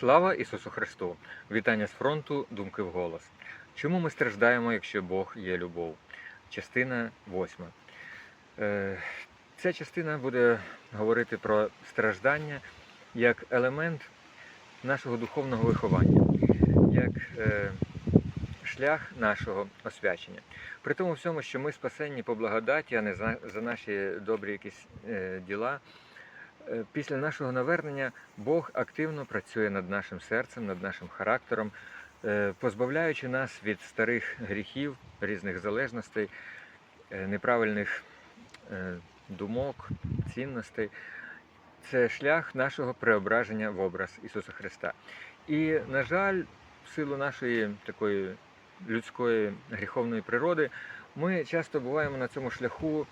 Слава Ісусу Христу! Вітання з фронту, думки в голос. Чому ми страждаємо, якщо Бог є любов? Частина восьма. Е, Ця частина буде говорити про страждання як елемент нашого духовного виховання, як е, шлях нашого освячення. При тому всьому, що ми спасенні по благодаті, а не за, наші добрі якісь е, діла. Е, Після нашого навернення Бог активно працює над нашим серцем, над нашим характером, е, позбавляючи нас від старих гріхів, різних залежностей, е, неправильних думок, цінностей. Це шлях нашого преображення в образ Ісуса Христа. І, на жаль, в силу нашої такої людської гріховної природи, ми часто буваємо на цьому шляху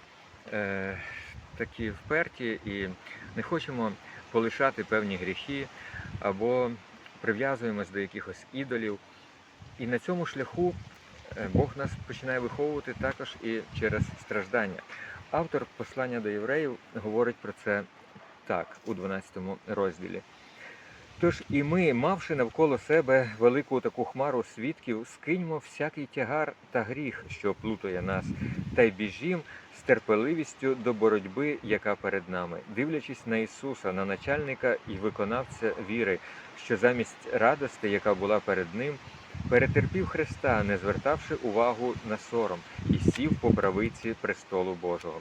такі вперті і не хочемо полишати певні гріхи або прив'язуємось до якихось ідолів. І на цьому шляху е, Бог нас починає виховувати також і через страждання. Автор послання до євреїв говорить про це так у 12 розділі. Тож і ми, мавши навколо себе велику таку хмару свідків, скиньмо всякий тягар та гріх, що плутає нас, та й біжім з терпеливістю до боротьби, яка перед нами, дивлячись на Ісуса, на начальника і виконавця віри, що замість радости, яка була перед ним, перетерпів Христа, не звертавши увагу на сором, і сів по правиці престолу Божого.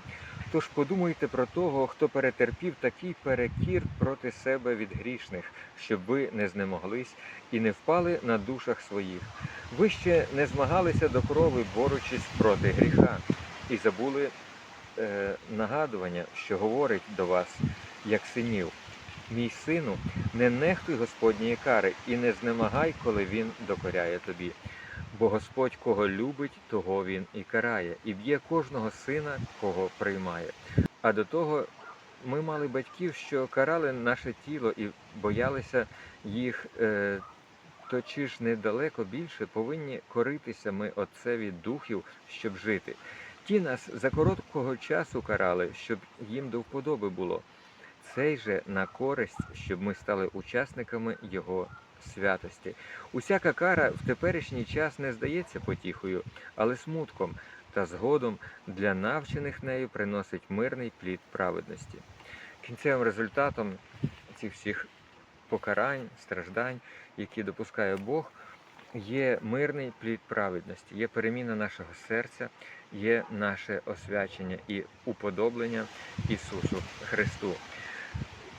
Тож подумайте про того, хто перетерпів такий перекір проти себе від грішних, щоб ви не знемоглись і не впали на душах своїх. Ви ще не змагалися до крови, борючись проти гріха, і забули е, нагадування, що говорить до вас, як синів. Мій сину, не нехтуй Господньої кари і не знемагай, коли він докоряє тобі. Бо Господь кого любить, того він і карає, і б'є кожного сина, кого приймає. А до того ми мали батьків, що карали наше тіло і боялися їх. Е, то чи ж недалеко більше повинні коритися ми отцеві духів, щоб жити? Ті нас за короткого часу карали, щоб їм до вподоби було. Цей же на користь, щоб ми стали учасниками його святості. Усяка кара в теперішній час не здається потіхою, але смутком, та згодом для навчених нею приносить мирний плід праведності. Кінцевим результатом цих всіх покарань, страждань, які допускає Бог, є мирний плід праведності, є переміна нашого серця, є наше освячення і уподоблення Ісусу Христу.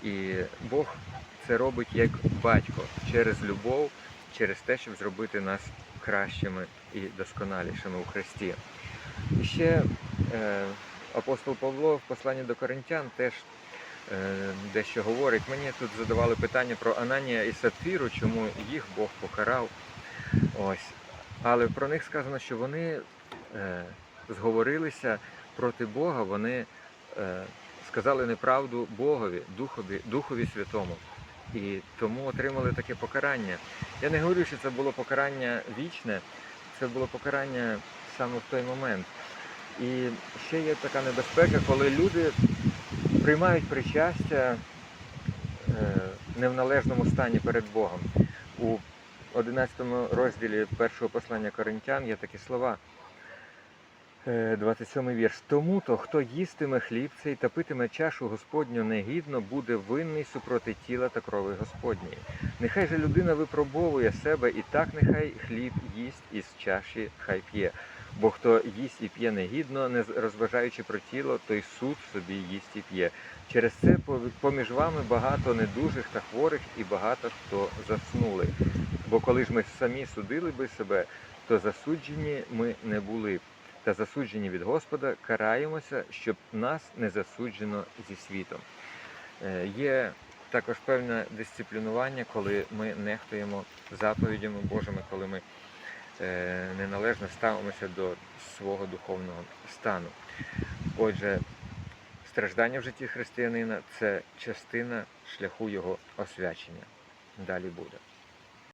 І Бог це робить як батько через любов, через те, щоб зробити нас кращими і досконалішими у Христі. І ще е, апостол Павло в посланні до Коринтян теж е, дещо говорить. Мені тут задавали питання про Ананія і Сапфіру, чому їх Бог покарав. Ось. Але про них сказано, що вони е, зговорилися проти Бога, вони е, сказали неправду Богові, Духові, Духові Святому. І тому отримали таке покарання. Я не говорю, що це було покарання вічне, це було покарання саме в той момент. І ще є така небезпека, коли люди приймають причастя е, не в належному стані перед Богом. У 11 розділі першого послання Коринтян є такі слова. Е, 27 вірш. Тому то, хто їстиме хліб цей та питиме чашу Господню негідно, буде винний супроти тіла та крови Господньої. Нехай же людина випробовує себе, і так нехай хліб їсть із чаші, хай п'є. Бо хто їсть і п'є негідно, не розважаючи про тіло, той суд собі їсть і п'є. Через це поміж вами багато недужих та хворих, і багато хто заснули. Бо коли ж ми самі судили би себе, то засуджені ми не були та засуджені від Господа, караємося, щоб нас не засуджено зі світом. Е, Є також певне дисциплінування, коли ми нехтуємо заповідями Божими, коли ми е, неналежно ставимося до свого духовного стану. Отже, страждання в житті християнина це частина шляху його освячення. Далі буде.